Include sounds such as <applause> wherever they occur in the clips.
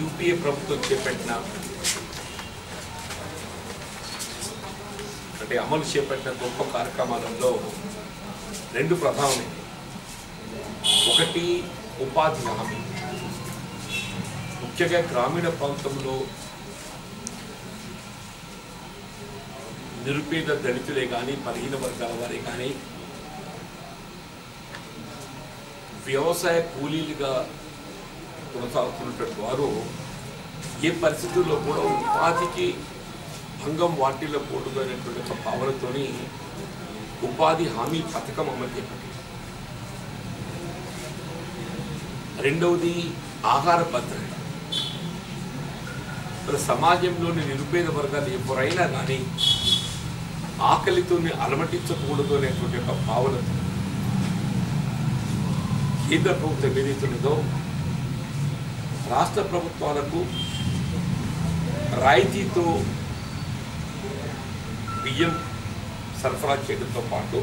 UPA ప్రభుత్వం చేపట్టిన అంటే అమలు చేపట్టిన గొప్ప కార్యక్రమాలలో రెండు ప్రధానమైనవి. ఒకటి ఉపాధి హామీ. ముఖ్యంగా గ్రామీణ ప్రాంతంలో నిరుపేద దళితులే కానీ బలహీన వర్గాల వారే కానీ వ్యవసాయ కూలీలుగా కొనసాగుతున్నటువంటి వారు ఏ పరిస్థితుల్లో కూడా ఉపాధికి భంగం వాటిల్లో కూడదనేటువంటి ఒక భావనతో ఉపాధి హామీ పథకం అమలు చేపట్టింది. రెండవది ఆహార భద్రత. మన సమాజంలోని నిరుపేద వర్గాలు ఎవరైనా కానీ ఆకలితో అలమటించకూడదు అనేటువంటి ఒక భావన. కేంద్ర ప్రభుత్వం ఏదైతున్నదో రాష్ట్ర ప్రభుత్వాలకు రాయితీతో బియ్యం సరఫరా చేయడంతో పాటు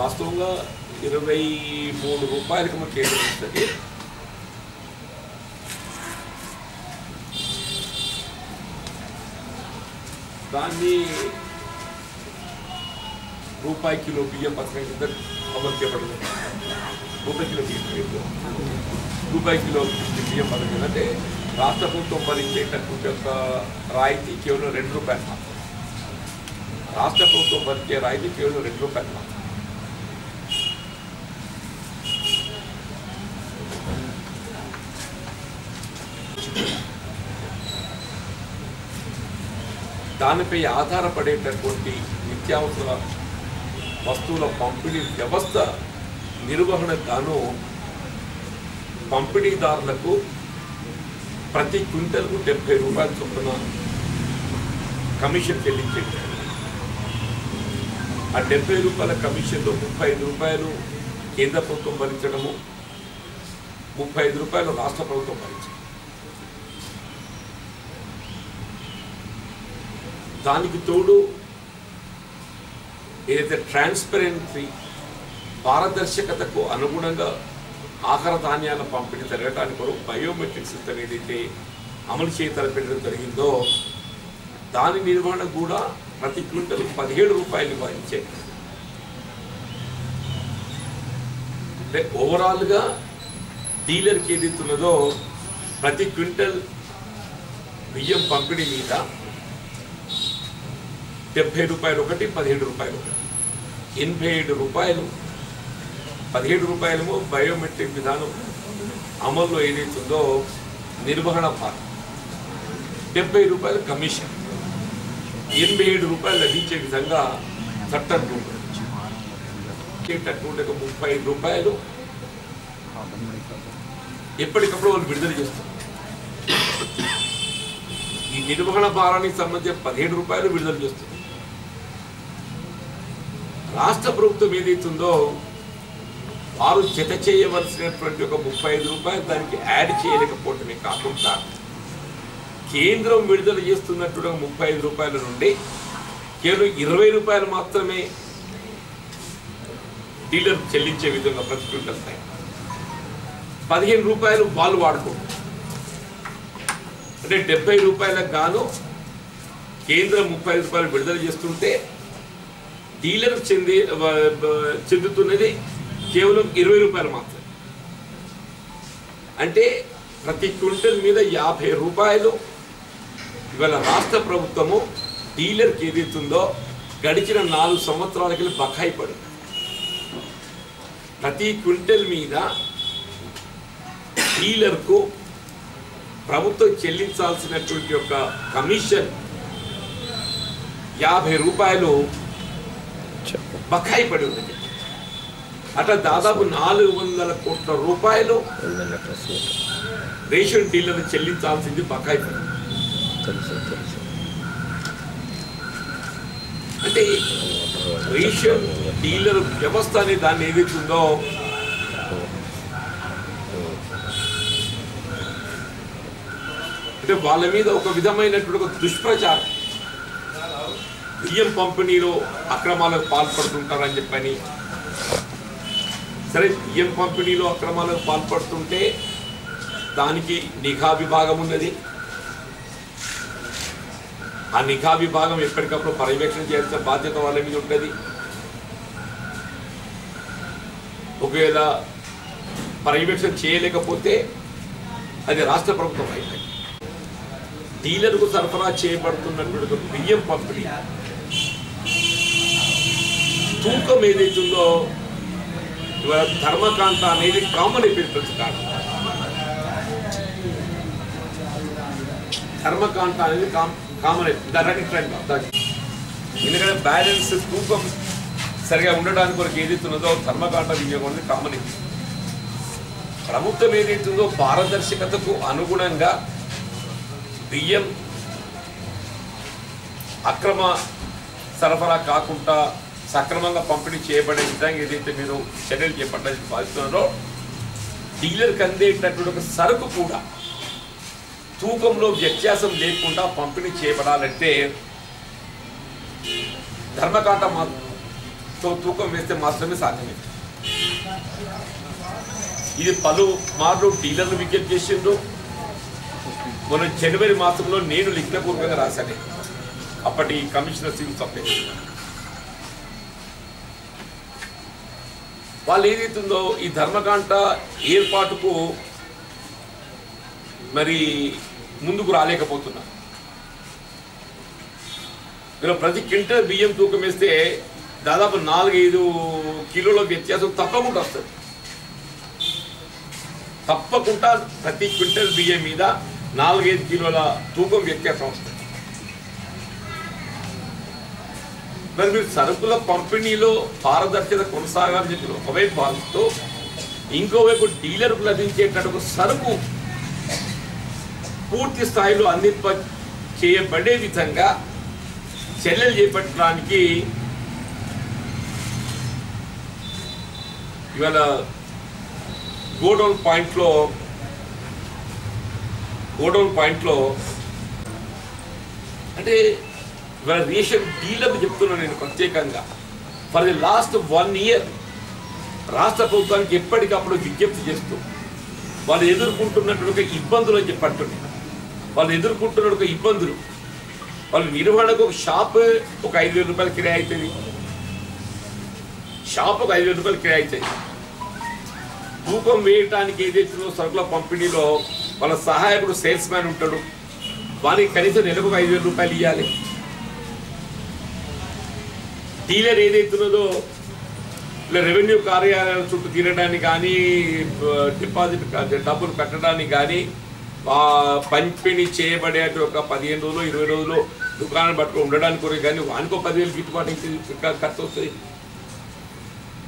వాస్తవంగా ఇరవై మూడు రూపాయలకు మనకి కేంద్రం దాన్ని రూపాయి కిలో బియ్యం పథకం కింద అమలు చేయబడింది. రూపాయి కిలో బియ్యం రూపాయి కిలో బియ్యం పథకం అంటే రాష్ట్ర ప్రభుత్వం భరించేటటువంటి యొక్క రాయితీ కేవలం రెండు రూపాయలు రాష్ట్ర ప్రభుత్వం భరించే రాయితీ కేవలం రెండు రూపాయలు మాత్రం దానిపై ఆధారపడేటటువంటి నిత్యావసర వస్తువుల పంపిణీ వ్యవస్థ నిర్వహణకు గాను పంపిణీదారులకు ప్రతి క్వింటల్కు డెబ్బై రూపాయల చొప్పున కమిషన్ చెల్లించేది. ఆ డెబ్బై రూపాయల కమిషన్లో ముప్పై ఐదు రూపాయలు కేంద్ర ప్రభుత్వం భరించడము ముప్పై ఐదు రూపాయలు రాష్ట్ర ప్రభుత్వం భరించడం. దానికి తోడు ఏదైతే ట్రాన్స్పరెన్సీ పారదర్శకతకు అనుగుణంగా ఆహార ధాన్యాల పంపిణీ జరగడానికి కొరకు బయోమెట్రిక్ సిస్టమ్ ఏదైతే అమలు చేయతలపెట్టడం జరిగిందో దాని నిర్వహణ కూడా ప్రతి క్వింటల్ పదిహేడు రూపాయలు ఇచ్చే అంటే ఓవరాల్గా డీలర్కి ఏదైతున్నదో ప్రతి క్వింటల్ బియ్యం పంపిణీ మీద డెబ్బై రూపాయలు ఒకటి పదిహేడు రూపాయలు ఒకటి. ఎనభై ఏడు రూపాయలు పదిహేడు రూపాయలేమో బయోమెట్రిక్ విధానం అమల్లో ఏదైతుందో నిర్వహణ పాత్ర డెబ్బై రూపాయలు కమిషన్. ఎనభై ఏడు రూపాయలు లభించే విధంగా చట్టం రూపొందించేటటువంటి ఒక ముప్పై ఐదు రూపాయలు. ఎప్పటికప్పుడు వాళ్ళు విడుదల చేస్తారు. ఈ నిర్వహణ భారానికి సంబంధించి పదిహేడు రూపాయలు విడుదల చేస్తుంది రాష్ట్ర ప్రభుత్వం ఏదైతుందో వారు జత చేయవలసినటువంటి ఒక ముప్పై ఐదు రూపాయలు దానికి యాడ్ చేయలేకపోవటమే కాకుండా కేంద్రం విడుదల చేస్తున్నటువంటి ఒక ముప్పై ఐదు రూపాయల నుండి కేవలం ఇరవై రూపాయలు మాత్రమే డీలర్ చెల్లించే విధంగా ప్రతి క్వింటల్ పదిహేను రూపాయలు వాళ్ళు వాడుకోండి అంటే డెబ్బై రూపాయలకు గాను కేంద్రం ముప్పై రూపాయలు విడుదల చేస్తుంటే డీలర్ చెంది చెందుతున్నది కేవలం ఇరవై రూపాయలు మాత్రమే. అంటే ప్రతి క్వింటల్ మీద యాభై రూపాయలు ఇవాళ రాష్ట్ర ప్రభుత్వము డీలర్కి ఏదైతుందో గడిచిన నాలుగు సంవత్సరాలకి బకాయి పడింది. ప్రతి క్వింటల్ మీద డీలర్కు ప్రభుత్వం చెల్లించాల్సినటువంటి యొక్క కమిషన్ యాభై రూపాయలు బకాయి పడి ఉంది. అట్లా దాదాపు నాలుగు వందల కోట్ల రూపాయలు రేషన్ డీలర్ చెల్లించాల్సింది బకాయి పడి అంటే రేషన్ డీలర్ వ్యవస్థ అనే దాన్ని ఏదైతుందో అంటే వాళ్ళ మీద ఒక విధమైనటువంటి ఒక దుష్ప్రచారం. బియ్యం పంపిణీలో అక్రమాలకు పాల్పడుతుంటారని చెప్పని. సరే బియ్యం పంపిణీలో అక్రమాలకు పాల్పడుతుంటే దానికి నిఘా విభాగం ఉన్నది. ఆ నిఘా విభాగం ఎప్పటికప్పుడు పర్యవేక్షణ చేయాల్సిన బాధ్యత వాళ్ళ మీద ఉంటుంది. ఒకవేళ పర్యవేక్షణ చేయలేకపోతే అది రాష్ట్ర ప్రభుత్వం అయితే డీలర్కు సరఫరా చేయబడుతున్నటువంటి బియ్యం పంపిణీ తూకం ఏదైతుందో ఇవాళ ధర్మకాంత అనేది కామన్ అయిపోయింది ప్రతి కాలం ధర్మకాంత అనేది కామ్ కామన్ అయిపోయింది. దానికి ట్రెండ్ దానికి. ఎందుకంటే బ్యాలెన్స్ తూకం సరిగా ఉండడానికి కొరకు ఏదైతే ఉన్నదో ధర్మకాంట వినియోగం అనేది కామన్ అయిపోయింది. ప్రభుత్వం ఏదైతుందో పారదర్శకతకు అనుగుణంగా బియ్యం అక్రమ సరఫరా కాకుండా సక్రమంగా పంపిణీ చేయబడే విధంగా ఏదైతే మీరు చర్యలు చేపట్టాలని బాధిస్తున్నారో డీలర్కి అందేటటువంటి ఒక సరుకు కూడా తూకంలో వ్యత్యాసం లేకుండా పంపిణీ చేయబడాలంటే ధర్మకాట మాతో తూకం వేస్తే మాత్రమే సాధ్యమే. ఇది పలు మార్లు డీలర్లు విజ్ఞప్తి చేసిండ్రు. మొన్న జనవరి మాసంలో నేను లిఖితపూర్వకంగా రాశాను. అప్పటి కమిషనర్ సివిల్ సప్లై. వాళ్ళు ఏదైతుందో ఈ ధర్మకాంట ఏర్పాటుకు మరి ముందుకు రాలేకపోతున్నారు. ఇలా ప్రతి క్వింటల్ బియ్యం తూకం వేస్తే దాదాపు నాలుగైదు కిలోల వ్యత్యాసం తప్పకుండా వస్తుంది. తప్పకుండా ప్రతి క్వింటల్ బియ్యం మీద నాలుగైదు కిలోల తూకం వ్యత్యాసం వస్తుంది. మరి మీరు సరుకుల పంపిణీలో పారదర్శకత కొనసాగాలని చెప్పి ఒకవైపు భావిస్తూ ఇంకోవైపు డీలర్కు లభించేటటువంటి సరుకు పూర్తి స్థాయిలో అందింప చేయబడే విధంగా చర్యలు చేపట్టడానికి ఇవాళ గోడౌన్ పాయింట్లో గోడౌన్ పాయింట్లో అంటే ఇవాళ రేషన్ డీలప్ చెప్తున్నాను నేను ప్రత్యేకంగా. For the last one year రాష్ట్ర ప్రభుత్వానికి ఎప్పటికప్పుడు విజ్ఞప్తి చేస్తూ వాళ్ళు ఎదుర్కొంటున్నటువంటి ఒక ఇబ్బందులు అని చెప్పంటున్నాను వాళ్ళు ఎదుర్కొంటున్న ఒక ఇబ్బందులు వాళ్ళ నిర్వహణకు ఒక షాప్ ఒక ఐదు వేల రూపాయలు కిరాయి అవుతుంది షాప్ ఒక ఐదు వేల రూపాయలు కిరాయి అవుతుంది తూకం వేయటానికి ఏదైతే సరుకుల పంపిణీలో వాళ్ళ సహాయకుడు సేల్స్ మ్యాన్ ఉంటాడు. వాళ్ళకి కనీసం నెలకు ఒక ఐదు వేల రూపాయలు ఇవ్వాలి డీలర్ ఏదైతున్నదో ఇలా రెవెన్యూ కార్యాలయాల చుట్టూ తిరగడానికి కానీ డిపాజిట్ డబ్బులు కట్టడానికి కానీ పంపిణీ చేయబడే ఒక పదిహేను రోజులు ఇరవై రోజులు దుకాణం పట్టుకుని ఉండడానికి కొరకు కానీ వానికో పదివేలు గిట్టుబాటు ఖర్చు వస్తుంది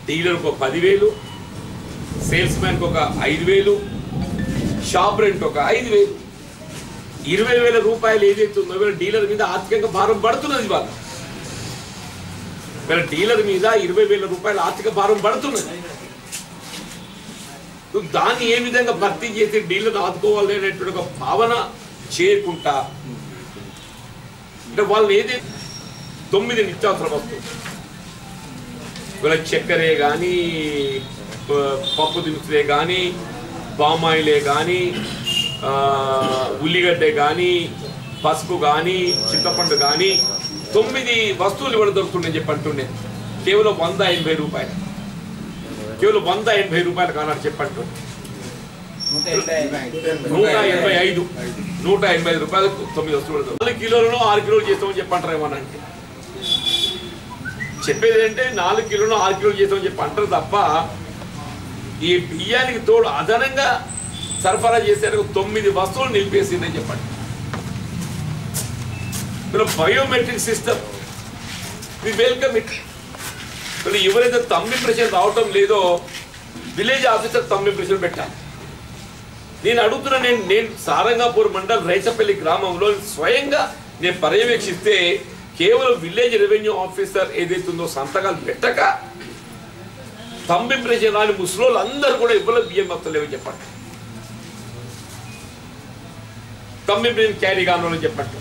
డీలర్కి ఒక పదివేలు సేల్స్ మ్యాన్కి ఒక ఐదు వేలు షాప్ రెంట్ ఒక ఐదు వేలు ఇరవై వేల రూపాయలు ఏదైతే ఉందో డీలర్ మీద ఆర్థికంగా భారం పడుతున్నది వాళ్ళు వీళ్ళ డీలర్ మీద ఇరవై వేల రూపాయల ఆర్థిక భారం పడుతున్నది దాన్ని ఏ విధంగా భర్తీ చేసి డీలర్ ఆదుకోవాలి అనేటువంటి ఒక భావన చేయకుండా అంటే వాళ్ళు ఏది తొమ్మిది నిత్యావసర వస్తువులు. వీళ్ళ చక్కెరే కానీ పప్పు దినుసులే కానీ బామాయిలే కానీ ఉల్లిగడ్డ కానీ పసుపు కానీ చింతపండు కానీ తొమ్మిది వస్తువులు ఇవ్వడం దొరుకుతుందని చెప్పి అంటుండే. కేవలం వంద ఎనభై రూపాయలు. కేవలం వంద ఎనభై రూపాయలు కానాడు చెప్పంటు నూట ఎనభై ఐదు. నూట ఎనభై ఐదు. రూపాయలకు తొమ్మిది వస్తువులు నాలుగు కిలోలను ఆరు కిలోలు చేస్తామని చెప్పంటారు ఏమన్నా అంటే. చెప్పేది ఏంటంటే నాలుగు కిలోలు ఆరు కిలోలు చేస్తామని చెప్పి అంటారు తప్ప ఈ బియ్యానికి తోడు అదనంగా సరఫరా చేసేందుకు తొమ్మిది వస్తువులు నిలిపేసిందని చెప్పండి ఇప్పుడు biometric system we welcome it ఇప్పుడు ఎవరైతే తమ్ ఇంప్రెషన్ రావటం లేదో విలేజ్ ఆఫీసర్ తమ్మి ప్రెషర్ పెట్టాలి. నేను అడుగుతున్నా నేను నేను సారంగాపూర్ మండల్ రైచపల్లి గ్రామంలో స్వయంగా నేను పర్యవేక్షిస్తే కేవలం విలేజ్ రెవెన్యూ ఆఫీసర్ ఏదైతుందో సంతకాలు పెట్టక తమ్ రాని ముసలోళ్ళు అందరూ కూడా ఇవ్వలేదు బియ్యం వస్తలేవు చెప్పండి. తొమ్మిది క్యారీ కాను చెప్పట్టు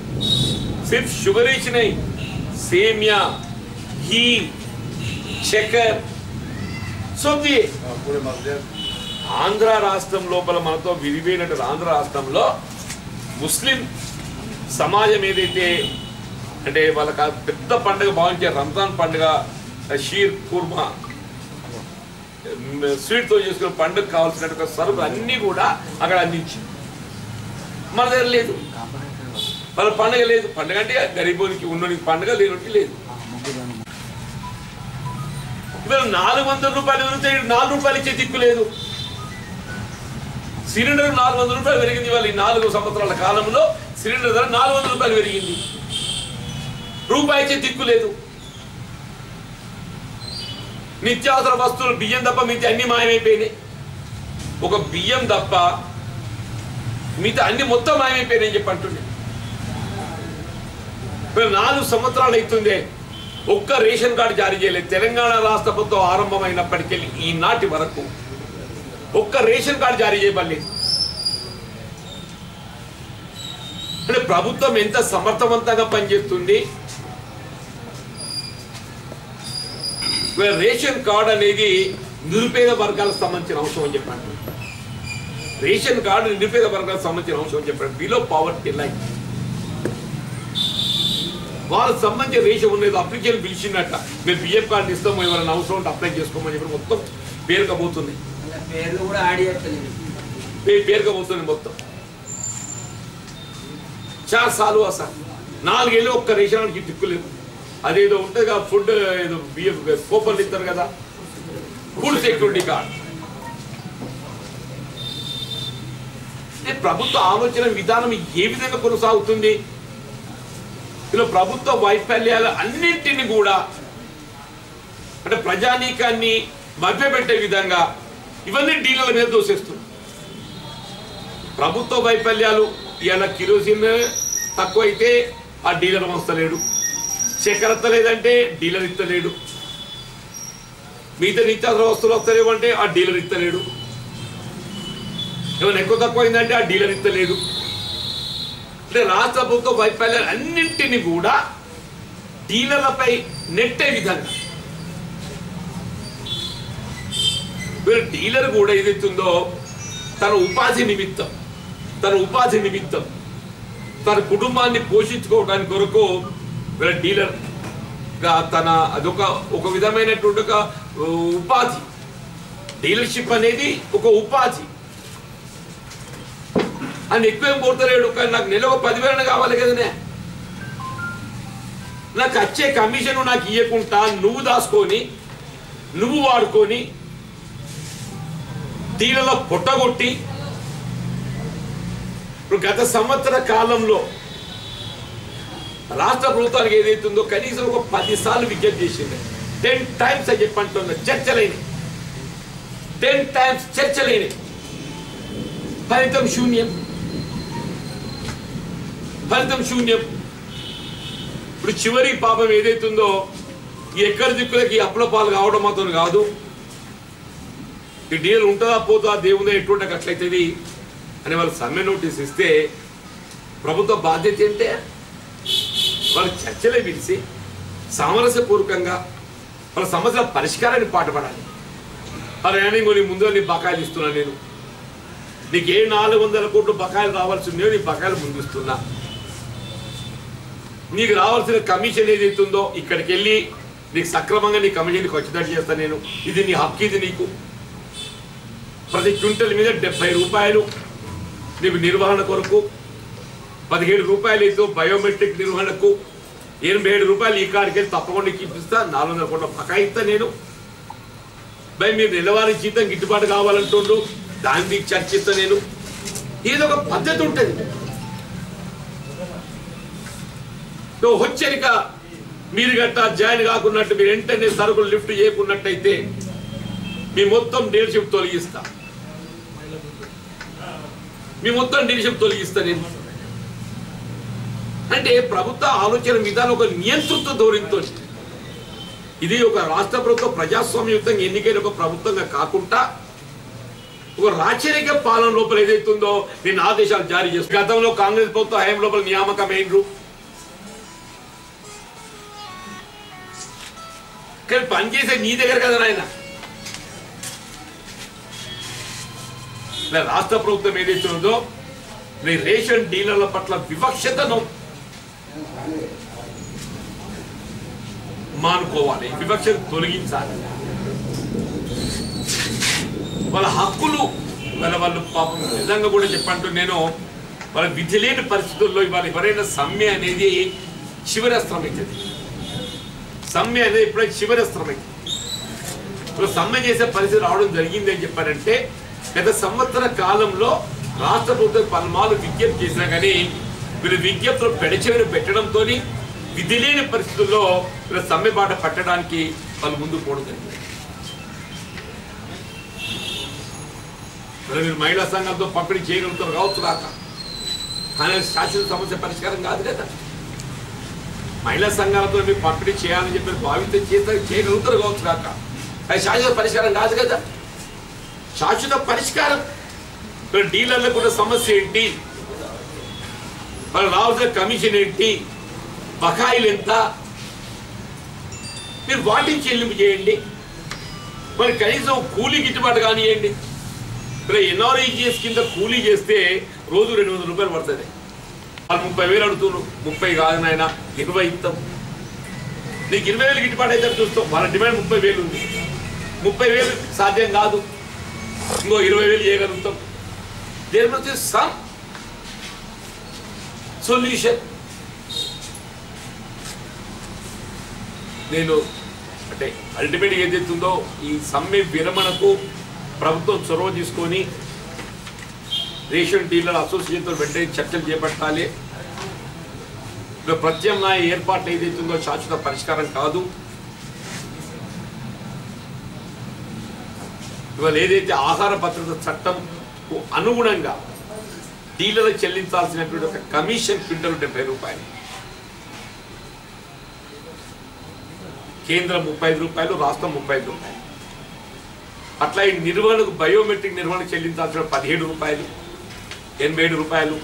सिर्फ शुगरिश नहीं सेमिया घी చక్కెర సొంది पूरे मसले ఆంధ్ర రాష్ట్రం లోపల మనతో విరిపోయినట్టు ఆంధ్ర రాష్ట్రంలో ముస్లిం సమాజం ఏదైతే అంటే వాళ్ళకి ఆ పెద్ద పండుగ భావించే రంజాన్ పండుగ షీర్ కుర్మా స్వీట్తో చేసుకున్న పండుగ కావాల్సినటువంటి సరుకులు అన్నీ కూడా అక్కడ అందించింది మన దగ్గర లేదు వాళ్ళ పండుగ లేదు. పండుగ అంటే గరీబోనికి ఉన్నోనికి పండుగ లేనికి లేదు. ఇవాళ నాలుగు వందల రూపాయలు పెరిగితే నాలుగు రూపాయలు ఇచ్చే దిక్కు లేదు. సిలిండర్ నాలుగు వందల రూపాయలు పెరిగింది ఇవాళ ఈ నాలుగు సంవత్సరాల కాలంలో సిలిండర్ ధర నాలుగు వందల రూపాయలు పెరిగింది. రూపాయి ఇచ్చే దిక్కు లేదు. నిత్యావసర వస్తువులు బియ్యం తప్ప మిగతా అన్ని మాయమైపోయినాయి. ఒక బియ్యం తప్ప మిగతా అన్ని మొత్తం మాయమైపోయినాయి చెప్పి అంటుండే. ఇప్పుడు నాలుగు సంవత్సరాలు అవుతుంది. ఒక్క రేషన్ కార్డు జారీ చేయలేదు. తెలంగాణ రాష్ట్ర ప్రభుత్వం ఆరంభమైనప్పటికీ ఈనాటి వరకు ఒక్క రేషన్ కార్డు జారీ చేయబడలేదు. అంటే ప్రభుత్వం ఎంత సమర్థవంతంగా పనిచేస్తుంది? రేషన్ కార్డు అనేది నిరుపేద వర్గాలకు సంబంధించిన అంశం అని చెప్పండి. రేషన్ కార్డు నిరుపేద వర్గాలకు సంబంధించిన అంశం అని చెప్పండి. బిలో పవర్టీ లైన్ వాళ్ళకి సంబంధించిన రేషన్ ఉండేది అప్లికేషన్ పిలిచిందట. మీరు బియ్యం కార్డు ఇస్తాము ఎవరైనా అవసరం ఉంటే అప్లై చేసుకోమని చెప్పి మొత్తం పేరుకపోతుంది. పేరుకపోతుంది మొత్తం. చాలా సార్లు అసలు. నాలుగేళ్ళు ఒక్క రేషన్కి దిక్కులేదు అదేదో ఉంటుంది కదా ఫుడ్ ఏదో బియ్యం కూపన్లు ఇస్తారు కదా. ఫుడ్ సెక్యూరిటీ కార్డ్ ప్రభుత్వ ఆలోచన విధానం ఏ విధంగా కొనసాగుతుంది? ఇలా ప్రభుత్వ వైఫల్యాలు అన్నింటినీ కూడా అంటే ప్రజానీకాన్ని మభ్యపెట్టే విధంగా ఇవన్నీ డీలర్ల మీద దోసేస్తున్నారు ప్రభుత్వ వైఫల్యాలు ఇవాళ కిరోసిన్ తక్కువైతే ఆ డీలర్ వస్తలేడు చక్కెర లేదంటే డీలర్ ఇస్తలేడు మిగతా నిత్యావసర వస్తువులు వస్తలేవు అంటే ఆ డీలర్ ఇస్తలేడు ఏమైనా ఎక్కువ తక్కువ అయిందంటే ఆ డీలర్ ఇస్తలేడు అంటే రాష్ట్ర ప్రభుత్వ వైఫల్యాలు అన్నింటిని కూడా డీలర్లపై నెట్టే విధంగా. వీళ్ళు డీలర్ కూడా ఏదైతుందో తన ఉపాధి నిమిత్తం తన ఉపాధి నిమిత్తం తన కుటుంబాన్ని పోషించుకోవడానికి కొరకు వీళ్ళ డీలర్గా తన అదొక ఒక విధమైనటువంటి ఒక ఉపాధి. డీలర్షిప్ అనేది ఒక ఉపాధి. అని ఎక్కువేం కోరుతలేడు కానీ నాకు నెలకు ఒక పదివేలు కావాలి కదనే. నాకు వచ్చే కమిషన్ నాకు ఇవ్వకుండా నువ్వు దాచుకొని నువ్వు వాడుకొని దీనిలో పొట్టగొట్టి ఇప్పుడు గత సంవత్సర కాలంలో రాష్ట్ర ప్రభుత్వానికి ఏదైతుందో కనీసం ఒక పదిసార్లు విజ్ఞప్తి చేసింది. టెన్ టైమ్స్ అని చెప్పి అంటున్నా. చర్చలైన టెన్ టైమ్స్ చర్చలైన ఫలితం శూన్యం. ఫలితం శూన్యం. ఇప్పుడు చివరి పాపం ఏదైతుందో ఈ ఎక్కడి దిక్కులకి అప్పుల పాలు కావడం మాత్రం కాదు. ఈ డీల్ ఉంటుందా పోతుందా దేవుందా ఎటువంటి అట్లయితుంది అని వాళ్ళు సమ్మె నోటీస్ ఇస్తే ప్రభుత్వ బాధ్యత ఏంటే? వాళ్ళు చర్చలే పిలిచి సామరస్యపూర్వకంగా వాళ్ళ సమస్యల పరిష్కారాన్ని పాటుపడాలి. వాళ్ళ ఏమీ ముందుగా నీ బకాయిలు ఇస్తున్నా నేను. నీకు ఏ నాలుగు వందల కోట్లు బకాయిలు రావాల్సి ఉన్నాయో నీ బకాయిలు ముందిస్తున్నా నీకు రావాల్సిన కమిషన్ ఏదైతే ఉందో ఇక్కడికి వెళ్ళి నీకు సక్రమంగా నీ కమిషన్కి వచ్చేటట్టు చేస్తాను నేను. ఇది నీ హక్కు ఇది నీకు. ప్రతి క్వింటల్ మీద డెబ్బై రూపాయలు నీకు నిర్వహణ కొరకు పదిహేడు రూపాయలు అయితే బయోమెట్రిక్ నిర్వహణకు ఎనభై ఏడు రూపాయలు ఈ కాడికి వెళ్ళి తప్పకుండా ఇప్పిస్తా నాలుగు వందల కోట్ల బకాయిస్తా నేను. భయ మీరు నెలవారీ జీతం గిట్టుబాటు కావాలంటుండ్రు దాన్ని చర్చిస్తా నేను. ఏదో ఒక పద్ధతి ఉంటుంది. హెచ్చరిక మీరు గట్ట జాయిన్ కాకున్నట్టు మీరు వెంటనే సరుకులు లిఫ్ట్ చేయకున్నట్టయితే మీ మొత్తం డీలర్షిప్ తొలగిస్తా. మీ మొత్తం డీలర్షిప్ తొలగిస్తా నేను. అంటే ప్రభుత్వ ఆలోచన విధానం ఒక నియంతృత్వ ధోరణితో ఇది ఒక రాష్ట్ర ప్రభుత్వం ప్రజాస్వామ్యయుతంగా ఎన్నికైన ఒక ప్రభుత్వంగా కాకుండా ఒక రాచరిక పాలన లోపల ఏదైతుందో నేను ఆదేశాలు జారీ చేస్తాను గతంలో కాంగ్రెస్ ప్రభుత్వ హయాం లోపల నియామకమైనరు కానీ పనిచేసే నీ దగ్గర కదా నాయన. ఇలా రాష్ట్ర ప్రభుత్వం ఏదైతే ఉందో ఈ రేషన్ డీలర్ల పట్ల వివక్షతను మానుకోవాలి. వివక్షను తొలగించాలి. వాళ్ళ హక్కులు వాళ్ళ వాళ్ళు పాపం నిజంగా కూడా చెప్పంటూ నేను వాళ్ళ విధి లేని పరిస్థితుల్లో ఇవాళ ఎవరైనా సమ్మె అనేది శివరస్త్రం అవుతుంది. సమ్మె అనేది ఇప్పుడైతే శివరస్త్రం ఇప్పుడు సమ్మె చేసే పరిస్థితి రావడం జరిగింది అని చెప్పారంటే గత సంవత్సర కాలంలో రాష్ట్ర ప్రభుత్వం పలుమార్లు విజ్ఞప్తి చేసినా కానీ వీళ్ళు విజ్ఞప్తులు పెడచెవిని పెట్టడంతో విధి లేని పరిస్థితుల్లో వీళ్ళ సమ్మె బాట పట్టడానికి వాళ్ళు ముందు పోవడం జరిగింది. మరి మీరు మహిళా సంఘంతో పంపిణీ చేయగలుగుతారు కావచ్చు రాక కానీ శాశ్వత సమస్య పరిష్కారం కాదు కదా. మహిళా సంఘాలతో మీరు పంపిణీ చేయాలని చెప్పి భావితం చేస్తే చేయగలుగుతారు కావచ్చు కాక. అది శాశ్వత పరిష్కారం కాదు కదా. శాశ్వత పరిష్కారం. మరి డీలర్లకు ఉన్న సమస్య ఏంటి? మరి రావాల్సిన కమిషన్ ఏంటి? బకాయిలు ఎంత? మీరు వాటిని చెల్లింపు చేయండి. మరి కనీసం కూలీ గిట్టుబాటు కానివ్వండి. ఇక్కడ ఎన్ఆర్ఐజిఎస్ కింద కూలీ చేస్తే రోజు రెండు వందల రూపాయలు పడుతుంది. వాళ్ళు ముప్పై వేలు అడుగుతున్నారు ముప్పై కాదు నాయన ఇరవై ఇస్తాం నీకు ఇరవై వేలు గిట్టుబాటు అయితే చూస్తాం వాళ్ళ డిమాండ్ ముప్పై వేలు ఉంది. ముప్పై వేలు సాధ్యం కాదు. ఇంకో ఇరవై వేలు చేయగలుగుతాం. దేని మధ్య సమ్ సొల్యూషన్. నేను అంటే అల్టిమేట్గా ఏదైతుందో ఈ సమ్మె విరమణకు ప్రభుత్వం చొరవ తీసుకొని రేషన్ డీలర్ అసోసియేషన్తో వెంటనే చర్చలు చేపట్టాలి. ఇక ప్రత్యామ్నాయ ఏర్పాట్లు ఏదైతుందో శాశ్వత పరిష్కారం కాదు. ఇవాళ ఏదైతే ఆహార భద్రత చట్టం అనుగుణంగా డీలర్లకు చెల్లించాల్సినటువంటి ఒక కమిషన్ క్వింటల్ డెబ్బై రూపాయలు. కేంద్రం ముప్పై ఐదు రూపాయలు రాష్ట్రం ముప్పై ఐదు రూపాయలు. అట్లా ఈ నిర్వహణకు బయోమెట్రిక్ నిర్వహణ చెల్లించాల్సిన పదిహేడు రూపాయలు. ఎనభై ఏడు రూపాయలు.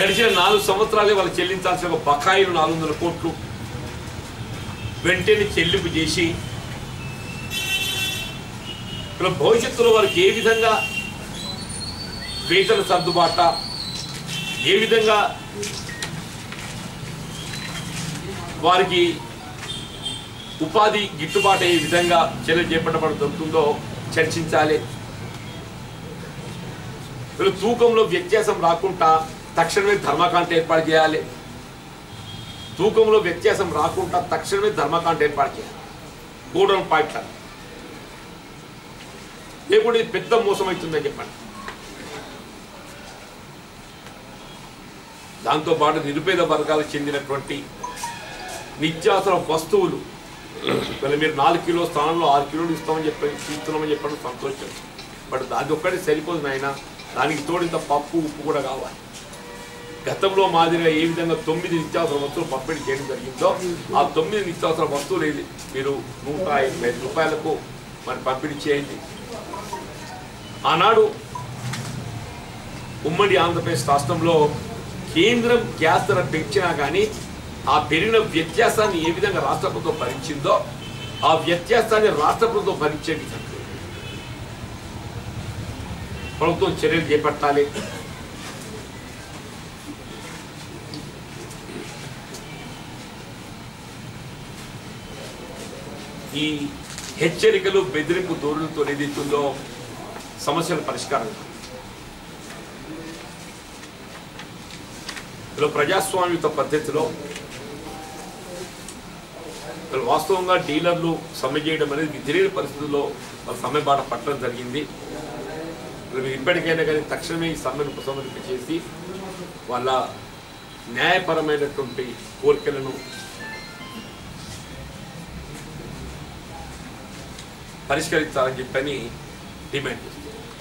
గడిచిన నాలుగు సంవత్సరాలే వాళ్ళు చెల్లించాల్సిన ఒక బకాయిలు నాలుగు వందల కోట్లు. వెంటనే చెల్లింపు చేసి ఇలా భవిష్యత్తులో వారికి ఏ విధంగా వేతన సర్దుబాట ఏ విధంగా వారికి ఉపాధి గిట్టుబాటు అయ్యే విధంగా చర్య చేపట్టబడుతుందో చర్చించాలి. వీళ్ళు తూకంలో వ్యత్యాసం రాకుండా తక్షణమే ధర్మకాంట ఏర్పాటు చేయాలి. తూకంలో వ్యత్యాసం రాకుండా తక్షణమే ధర్మకాంట ఏర్పాటు చేయాలి. గోడౌన్ పాయింట్ల లేకుంటే పెద్ద మోసం అవుతుందని చెప్పండి. దాంతోపాటు నిరుపేద వర్గాలకు చెందినటువంటి నిత్యావసర వస్తువులు. <clears throat> మరి మీరు నాలుగు కిలో స్థానంలో ఆరు కిలోలు ఇస్తామని చెప్పి ఇస్తున్నామని చెప్పడం సంతోషం. బట్ అది ఒక్కటే సరిపోదు నాయన. దానికి తోడింత పప్పు ఉప్పు కూడా కావాలి. గతంలో మాదిరిగా ఏ విధంగా తొమ్మిది నిత్యావసర వస్తువులు పంపిణీ చేయడం జరిగిందో ఆ తొమ్మిది నిత్యావసర వస్తువులు ఏది? మీరు నూట ఎనభై ఐదు రూపాయలకు మరి పంపిణీ చేయండి. ఆనాడు ఉమ్మడి ఆంధ్రప్రదేశ్ రాష్ట్రంలో కేంద్రం గ్యాస్ ధర పెంచినా కానీ ఆ పెరిగిన వ్యత్యాసాన్ని ఏ విధంగా రాష్ట్ర ప్రభుత్వం భరించిందో ఆ వ్యత్యాసాన్ని రాష్ట్ర ప్రభుత్వం భరించే విధంగా ప్రభుత్వం చర్యలు చేపట్టాలి. ఈ హెచ్చరికలు బెదిరింపు ధోరణితో ఏదైతుందో సమస్యల పరిష్కారం. ఇలా ప్రజాస్వామ్యత పద్ధతిలో వాస్తవంగా డీలర్లు సమ్మె చేయడం అనేది విధిలేని పరిస్థితుల్లో సమ్మె బాట పట్టడం జరిగింది. ఇప్పటికైనా కానీ తక్షణమే ఈ సమ్మెను ఉపసంహరింప చేసి వాళ్ళ న్యాయపరమైనటువంటి కోరికలను పరిష్కరించాలని చెప్పని డిమాండ్